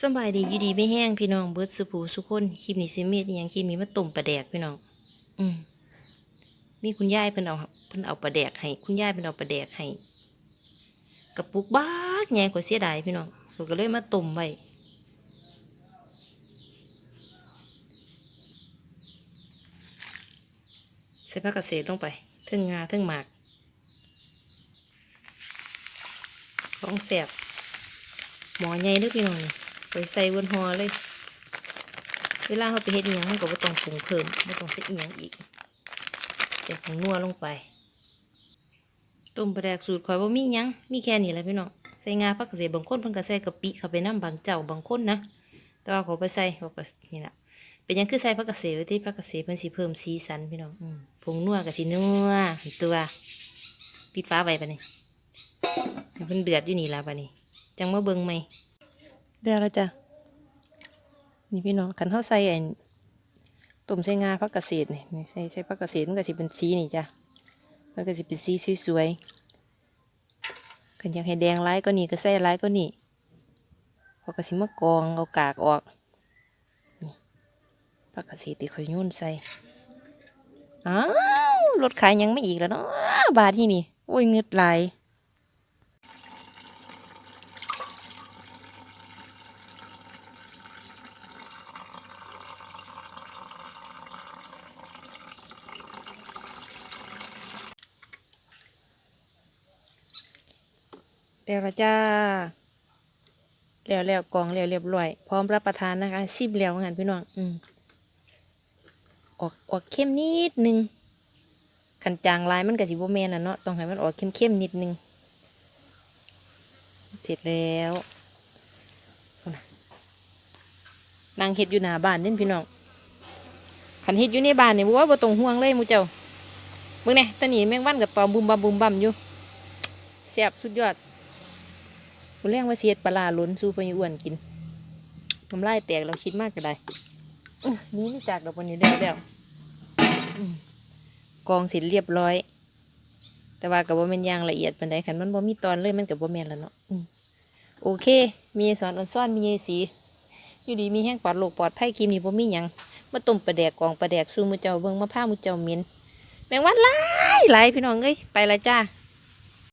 สบายดีอยู่ดีไม่แห้งพี่น้องเบิร์ดสุผูสุคนคลิปนี้สิเม็ดยังคลิปนี้มาต้มปลาแดกพี่น้อง อืมมีคุณยายเพิ่นเอาเพิ่นเอาปลาแดกให้ คุณยายเพิ่นเอาปลาแดกให้กระปุกบ้ากใหญ่กว่าเสียดายพี่น้องเราก็เลยมาต้มไว้ใส่ผักกระเสดลงไปทึ่งงาทึ่งหมาก ของแสบหมอใหญ่เด้อพี่น้องนี่ ไปใส่บนหัวเลย เวลาเขาไปเฮ็ดอิหยังเขาก็บ่ต้องปรุงเพิ่มบ่ต้องใส่อีหยังอีกใส่ผงนัวลงไป ต้มปลาแดกสูตรข่อยบ่มีหยังมีแค่นี้แหละพี่น้องใส่งาผักกระเสบางคนเพิ่นก็ใส่กะปิเข้าไปนํบางเจ้าบางคนนะแต่ว่าเขาบ่ใส่เขาก็นี่แหละเป็นยังคือใส่ผักกระเสไว้ที่ผักกระเสเพิ่นสิเพิ่มสีสันพี่น้องผงนัวก็สินัวตัวปิดฟ้าไว้ปะนี่เพิ่นเดือดอยู่นี่ล่ะปะนี่จังมาเบิ่งไหม เดี๋ยวแล้วจ้ะ นี่พี่น้องคันเฮาใส่ไอ้ต้มใส่งาผักกระเสดนี่นี่ใส่ใส่ผักเกระเสดมันก็สิเป็นสีนี่จ้ะ มันก็สิเป็นสีสวยๆคันอยากให้แดงร้ายก็นี่ก็ใส่ร้ายก็นี่เขาก็สิมากรองเอากากออกนี่ผักกระเสดที่ข่อยยุ่นใส่อ้าวรถขายยังไม่อีกแล้วเนาะบาทที่นี่ โอ้ยเงึดหล แล้วละจ้าแล้วแล้วกองแล้วเรียบร้อย พร้อมรับประทานนะคะซิบแล้วงั้นพี่น้องอืมออกออกเข้มนิดนึงขันจางลายมันก็สิบ่แมนน่ะเนาะต้องให้มันออกเข้มเข้มๆนิดนึงเสร็จแล้วนางเฮ็ดอยู่หน้าบ้านเด่นพี่น้องขันเฮ็ดอยู่ในบ้านเนี่บ่ว่าบ่ต้องห่วงเลยมูเจ้าเบิ่งแหน่ตอนนี้แมงวันกับตอมบุมบัมบุมบัมอยู่แซ่บสุดยอด กูเลี้ยงว่าเสียดปลาล้นสู้ไปอ้วนกินน้ำลายแตกเราคิดมากก็ได้นี่นี่จากดอกวันนี้แล้วแล้วกองเสร็จเรียบร้อย แต่ว่ากับว่าเป็นยางละเอียดปานใดขันมันบ่มีตอนเลยมันกับบ่าแมนแล้วเนาะโอเค มีสอนอ่อนซ่อนมีเยสี อยู่ดีมีแห้งปลอดโลกปลอดภัยครีมนี่บ่มีหยังมาต้มปลาแดกกองปลาแดกสู้มือเจ้าเบิ่งมาผ้ามือเจ้าเม็นแมงวันหลายหลายพี่น้องเอ้ยไปละจ้า